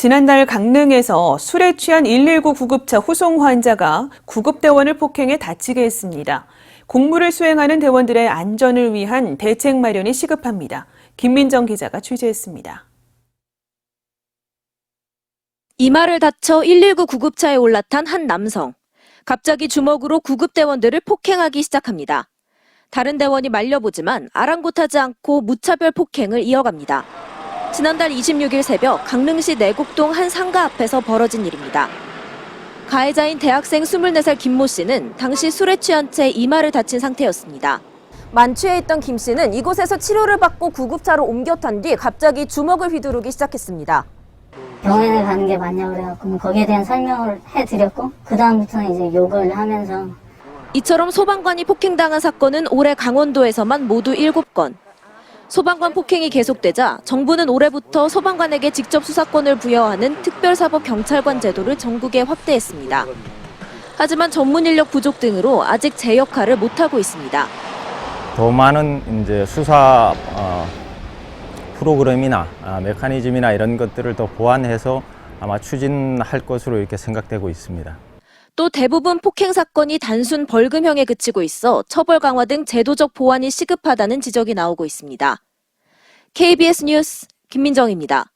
지난달 강릉에서 술에 취한 119 구급차 후송 환자가 구급대원을 폭행해 다치게 했습니다. 공무를 수행하는 대원들의 안전을 위한 대책 마련이 시급합니다. 김민정 기자가 취재했습니다. 이마를 다쳐 119 구급차에 올라탄 한 남성. 갑자기 주먹으로 구급대원들을 폭행하기 시작합니다. 다른 대원이 말려보지만 아랑곳하지 않고 무차별 폭행을 이어갑니다. 지난달 26일 새벽 강릉시 내곡동 한 상가 앞에서 벌어진 일입니다. 가해자인 대학생 24살 김모 씨는 당시 술에 취한 채 이마를 다친 상태였습니다. 만취해 있던 김 씨는 이곳에서 치료를 받고 구급차로 옮겨 탄 뒤 갑자기 주먹을 휘두르기 시작했습니다. 병원에 가는 게 맞냐고 그래갖고 거기에 대한 설명을 해드렸고 그 다음부터는 이제 욕을 하면서 이처럼 소방관이 폭행당한 사건은 올해 강원도에서만 모두 7건. 소방관 폭행이 계속되자 정부는 올해부터 소방관에게 직접 수사권을 부여하는 특별사법경찰관 제도를 전국에 확대했습니다. 하지만 전문 인력 부족 등으로 아직 제 역할을 못하고 있습니다. 더 많은 이제 수사 어, 프로그램이나 아, 메커니즘이나 이런 것들을 더 보완해서 아마 추진할 것으로 이렇게 생각되고 있습니다. 또 대부분 폭행 사건이 단순 벌금형에 그치고 있어 처벌 강화 등 제도적 보완이 시급하다는 지적이 나오고 있습니다. KBS 뉴스 김민정입니다.